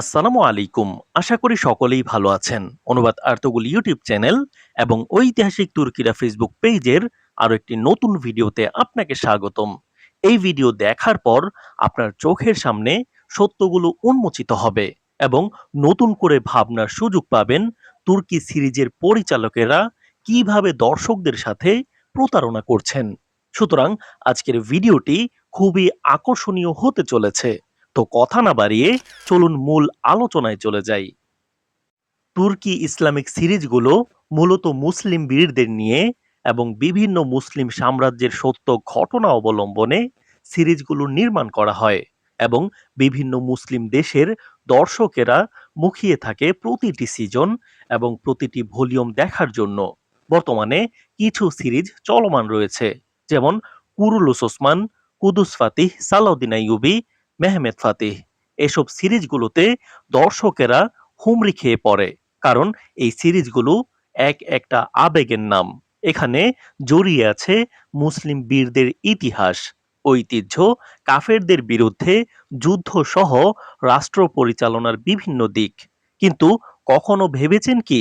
আসসালামু আলাইকুম। আশা করি সকলেই ভালো আছেন। অনুবাদ আর্তগুল ইউটিউব চ্যানেল এবং ঐতিহাসিক তুর্কিরা ফেসবুক পেজের আরও একটি নতুন ভিডিওতে আপনাকে স্বাগতম। এই ভিডিও দেখার পর আপনার চোখের সামনে সত্যগুলো উন্মোচিত হবে এবং নতুন করে ভাবনার সুযোগ পাবেন তুর্কি সিরিজের পরিচালকেরা কীভাবে দর্শকদের সাথে প্রতারণা করছেন। সুতরাং আজকের ভিডিওটি খুবই আকর্ষণীয় হতে চলেছে। তো কথা না বাড়িয়ে চলুন মূল আলোচনায় চলে যাই। তুর্কি ইসলামিক সিরিজগুলো মূলত মুসলিম বীরদের নিয়ে এবং বিভিন্ন মুসলিম সাম্রাজ্যের সত্য ঘটনা অবলম্বনে সিরিজগুলো নির্মাণ করা হয় এবং বিভিন্ন মুসলিম দেশের দর্শকেরা মুখিয়ে থাকে প্রতিটি সিজন এবং প্রতিটি ভলিউম দেখার জন্য। বর্তমানে কিছু সিরিজ চলমান রয়েছে, যেমন Kurulus Osman, Kudus Fatih, Salahuddin Ayyubi Mehmed Fatih, এসব সিরিজগুলোতে দর্শকেরা হুমড়ি খেয়ে পড়ে, কারণ এই সিরিজগুলো এক একটা আবেগের নাম। এখানে জড়িয়ে আছে মুসলিম বীরদের ইতিহাস, ঐতিহ্য, কাফেরদের বিরুদ্ধে যুদ্ধ সহ রাষ্ট্র পরিচালনার বিভিন্ন দিক। কিন্তু কখনো ভেবেছেন কি?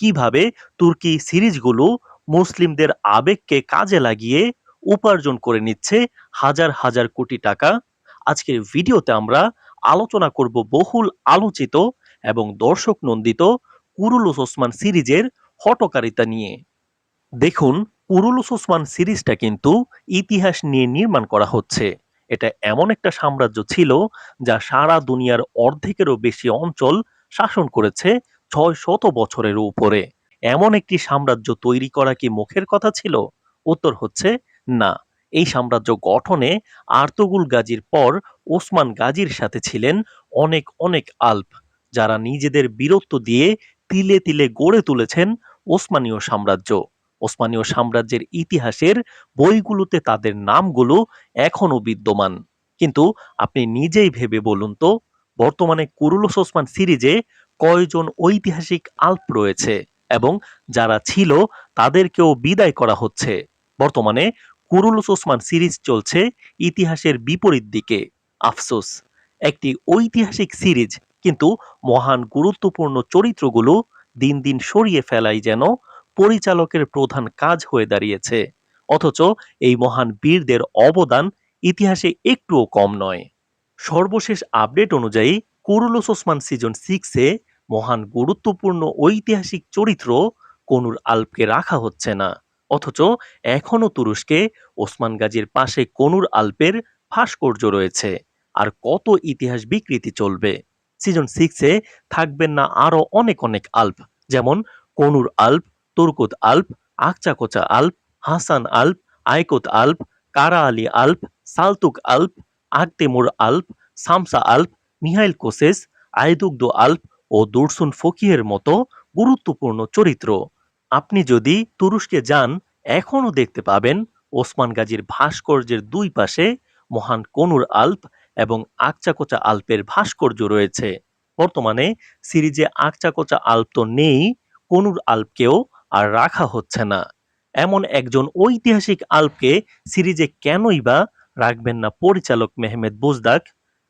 কীভাবে তুর্কি সিরিজগুলো মুসলিমদের আবেগকে কাজে লাগিয়ে উপার্জন করে নিচ্ছে হাজার হাজার কোটি টাকা আজকের ভিডিওতে আমরা আলোচনা করব বহুল আলোচিত এবং দর্শক নন্দিত কুরুলুস ওসমান সিরিজের হটকারিতা নিয়ে। দেখুন, কুরুলুস ওসমান সিরিজটা কিন্তু ইতিহাস নিয়ে নির্মাণ করা হচ্ছে। এটা এমন একটা সাম্রাজ্য ছিল যা সারা দুনিয়ার অর্ধেকেরও বেশি অঞ্চল শাসন করেছে ছয় শত বছরের উপরে। এমন একটি সাম্রাজ্য তৈরি করা কি মুখের কথা ছিল? উত্তর হচ্ছে না। এই সাম্রাজ্য গঠনে আর্তুগুল গাজীর পর ওসমান গাজীর সাথে ছিলেন অনেক অনেক আল্প, যারা নিজেদের বীরত্ব দিয়ে তিলে তিলে গড়ে তুলেছেন ওসমানীয় সাম্রাজ্য। ওসমানীয় সাম্রাজ্যের ইতিহাসের বইগুলোতে তাদের নামগুলো এখনও বিদ্যমান। কিন্তু আপনি নিজেই ভেবে বলুন তো, বর্তমানে কুরুলস ওসমান সিরিজে কয়জন ঐতিহাসিক আল্প রয়েছে এবং যারা ছিল তাদেরকেও বিদায় করা হচ্ছে। বর্তমানে কুরুলুস ওসমান সিরিজ চলছে ইতিহাসের বিপরীত দিকে। আফসোস, একটি ঐতিহাসিক সিরিজ, কিন্তু মহান গুরুত্বপূর্ণ চরিত্রগুলো দিন দিন সরিয়ে ফেলাই যেন পরিচালকের প্রধান কাজ হয়ে দাঁড়িয়েছে। অথচ এই মহান বীরদের অবদান ইতিহাসে একটুও কম নয়। সর্বশেষ আপডেট অনুযায়ী কুরুলুস ওসমান সিজন সিক্সে মহান গুরুত্বপূর্ণ ঐতিহাসিক চরিত্র কনুর আল্পকে রাখা হচ্ছে না। অথচ এখনও তুরস্কে ওসমান গাজীর পাশে কনুর আল্পের ভাস্কর্য রয়েছে। আর কত ইতিহাস বিকৃতি চলবে। সিজন সিক্সে থাকবেন না আরও অনেক অনেক আল্প, যেমন কনুর আল্প, তুর্কুত আল্প, আকচাকোচা আল্প, হাসান আল্প, আইকুত আল্প, কারা আলী আল্প, সালতুক আল্প আকতেমুর আল্প, সামসা আল্প, মিহাইল কোসেস আইদুগ্ধ আল্প ও দুরসুন ফকিহের মতো গুরুত্বপূর্ণ চরিত্র। আপনি যদি তুরস্কে যান, এখনও দেখতে পাবেন ওসমান গাজীর ভাস্কর্যের দুই পাশে মহান কনুর আল্প এবং আকচাকোচা আল্পের ভাস্কর্য রয়েছে। বর্তমানে সিরিজে আকচাকোচা আল্প তো নেই, কনুর আল্পকেও আর রাখা হচ্ছে না। এমন একজন ঐতিহাসিক আল্পকে সিরিজে কেনই বা রাখবেন না পরিচালক মেহমেদ বুজদাক?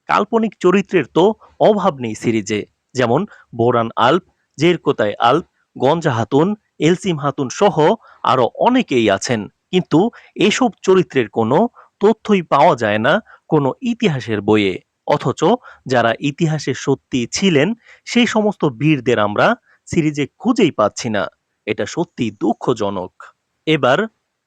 কাল্পনিক চরিত্রের তো অভাব নেই সিরিজে। যেমন বোরান আল্প জেরকোতায় আল্প, গঞ্জা হাতুন এলসিম হাতুন সহ আরও অনেকেই আছেন। কিন্তু এসব চরিত্রের কোনো তথ্যই পাওয়া যায় না কোনো ইতিহাসের বইয়ে। অথচ যারা ইতিহাসে সত্যি ছিলেন, সেই সমস্ত বীরদের আমরা সিরিজে খুঁজেই পাচ্ছি না। এটা সত্যি দুঃখজনক। এবার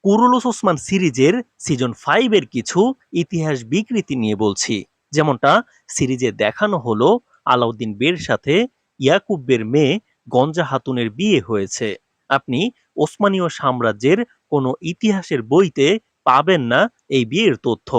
কুরুলুস ওসমান সিরিজের সিজন ফাইভের কিছু ইতিহাস বিকৃতি নিয়ে বলছি। যেমনটা সিরিজে দেখানো হলো আলাউদ্দিন বের সাথে ইয়াকুব্বের মেয়ে গঞ্জা হাতুনের বিয়ে হয়েছে। আপনি ওসমানীয় সাম্রাজ্যের কোনো ইতিহাসের বইতে পাবেন না এই বিয়ের তথ্য।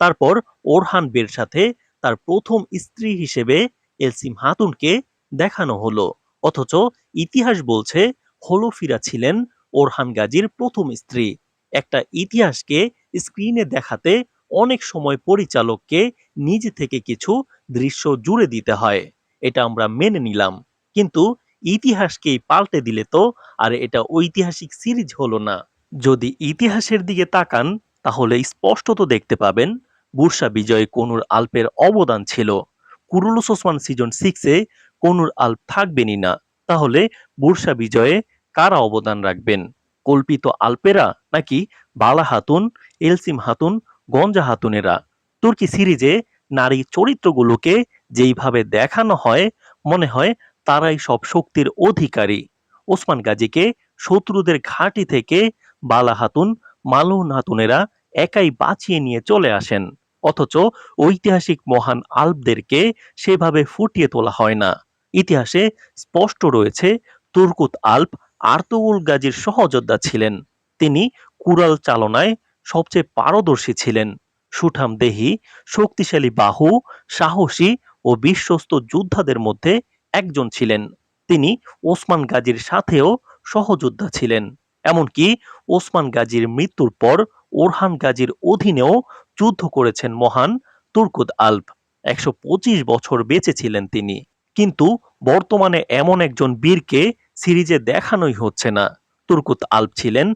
তারপর ওরহান বের সাথে তার প্রথম স্ত্রী হিসেবে এলসিম হাতুনকে দেখানো হলো। অথচ ইতিহাস বলছে, হলোফিরা ছিলেন ওরহান গাজীর প্রথম স্ত্রী। একটা ইতিহাসকে স্ক্রিনে দেখাতে অনেক সময় পরিচালককে নিজে থেকে কিছু দৃশ্য জুড়ে দিতে হয়। এটা আমরা মেনে নিলাম। কিন্তু ইতিহাসকেই পাল্টে দিলে তো আর এটা ঐতিহাসিক সিরিজ হলো না। যদি ইতিহাসের দিকে তাকান, তাহলে স্পষ্টত দেখতে পাবেন বুরসা বিজয়ে কনুর আল্পের অবদান ছিল। কুরুলুস ওসমান সিজন সিক্সে কনুর আল্প থাকবেনই না। তাহলে বুরসা বিজয়ে কারা অবদান রাখবেন? কল্পিত আলপেরা নাকি বালা হাতুন, এলসিম হাতুন, গঞ্জা হাতুনেরা? তুর্কি সিরিজে নারী চরিত্রগুলোকে যেইভাবে দেখানো হয়, মনে হয় তারাই সব শক্তির অধিকারী। ওসমান গাজীকে শত্রুদের ঘাঁটি থেকে বালা হাতুন মালুন হাতুনেরা একাই বাঁচিয়ে নিয়ে চলে আসেন। অথচ ঐতিহাসিক মহান আল্পদেরকে সেভাবে ফুটিয়ে তোলা হয় না। ইতিহাসে স্পষ্ট রয়েছে, তুর্কুত আল্প আর্তুগুল গাজীর সহযোদ্ধা ছিলেন। তিনি কুরাল চালনায় সবচেয়ে পারদর্শী ছিলেন। সুঠাম দেহি, শক্তিশালী বাহু, সাহসী ও বিশ্বস্ত যোদ্ধাদের মধ্যে একজন ছিলেন। তিনি ওসমান গাজীর সাথেও সহযোদ্ধা ছিলেন। এমনকি ওসমান গাজীর মৃত্যুর পর ওরহান গাজীর অধীনেও যুদ্ধ করেছেন মহান তুর্কুদ আল্প। একশো পঁচিশ বছর বেঁচে ছিলেন তিনি। কিন্তু বর্তমানে এমন একজন বীরকে সিরিজে দেখানোই হচ্ছে না। তুর্কুত আল্প ছিলেন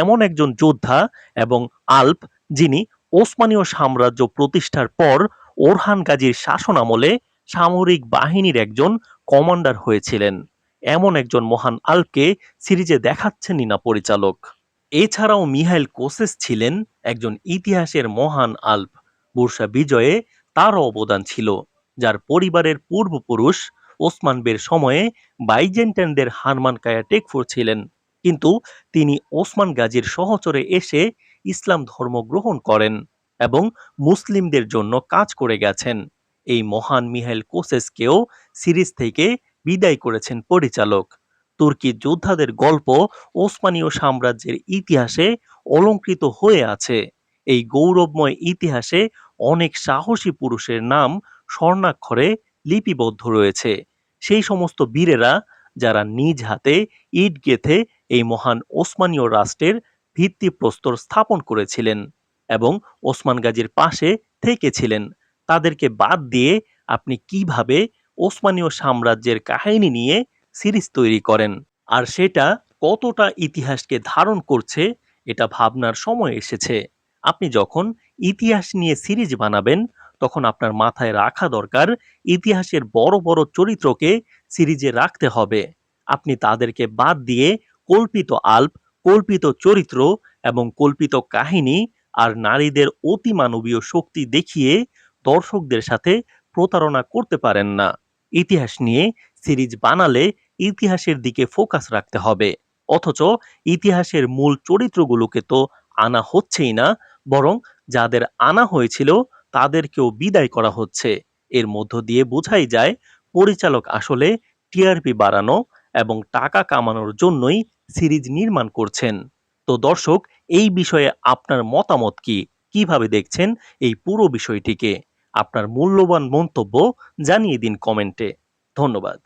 এমন একজন যোদ্ধা এবং আল্প যিনি ওসমানীয় সাম্রাজ্য প্রতিষ্ঠার পর ওরহান গাজীর শাসনামলে সামরিক বাহিনীর একজন কমান্ডার হয়েছিলেন। এমন একজন মহান আল্পকে সিরিজে দেখাচ্ছেনই না পরিচালক। এছাড়াও মিহাইল কোসেস ছিলেন একজন ইতিহাসের মহান আল্প বুরসা বিজয়ে তারও অবদান ছিল, যার পরিবারের পূর্বপুরুষ ওসমান বের সময়ে বাইজেন্টানদের হারমান কায়া টেকফুর ছিলেন। কিন্তু তিনি ওসমান গাজীর সহচরে এসে ইসলাম ধর্ম গ্রহণ করেন এবং মুসলিমদের জন্য কাজ করে গেছেন। এই মহান মিহাইল কোসেসকেও সিরিজ থেকে বিদায় করেছেন পরিচালক। তুর্কি যোদ্ধাদের গল্প ওসমানীয় সাম্রাজ্যের ইতিহাসে অলঙ্কৃত হয়ে আছে। এই গৌরবময় ইতিহাসে অনেক সাহসী পুরুষের নাম স্বর্ণাক্ষরে লিপিবদ্ধ রয়েছে। সেই সমস্ত বীরেরা যারা নিজ হাতে ইট গেথে এই মহান ওসমানীয় রাষ্ট্রের ভিত্তিপ্রস্তর স্থাপন করেছিলেন এবং ওসমান গাজীর পাশে থেকেছিলেন। তাদেরকে বাদ দিয়ে আপনি কীভাবে ওসমানীয় সাম্রাজ্যের কাহিনী নিয়ে সিরিজ তৈরি করেন? আর সেটা কতটা ইতিহাসকে ধারণ করছে, এটা ভাবনার সময় এসেছে। আপনি যখন ইতিহাস নিয়ে সিরিজ বানাবেন, তখন আপনার মাথায় রাখা দরকার ইতিহাসের বড় বড় চরিত্রকে সিরিজে রাখতে হবে। আপনি তাদেরকে বাদ দিয়ে কল্পিত আল্প, কল্পিত চরিত্র এবং কল্পিত কাহিনী আর নারীদের অতিমানবীয় শক্তি দেখিয়ে দর্শকদের সাথে প্রতারণা করতে পারেন না। ইতিহাস নিয়ে সিরিজ বানালে ইতিহাসের দিকে ফোকাস রাখতে হবে। অথচ ইতিহাসের মূল চরিত্রগুলোকে তো আনা হচ্ছেই না, বরং যাদের আনা হয়েছিল তাদেরকেও বিদায় করা হচ্ছে। এর মধ্য দিয়ে বোঝাই যায়, পরিচালক আসলে টিআরপি বাড়ানো এবং টাকা কামানোর জন্যই সিরিজ নির্মাণ করছেন। তো দর্শক, এই বিষয়ে আপনার মতামত কি? কীভাবে দেখছেন এই পুরো বিষয়টিকে? আপনার মূল্যবান মন্তব্য জানিয়ে দিন কমেন্টে। ধন্যবাদ।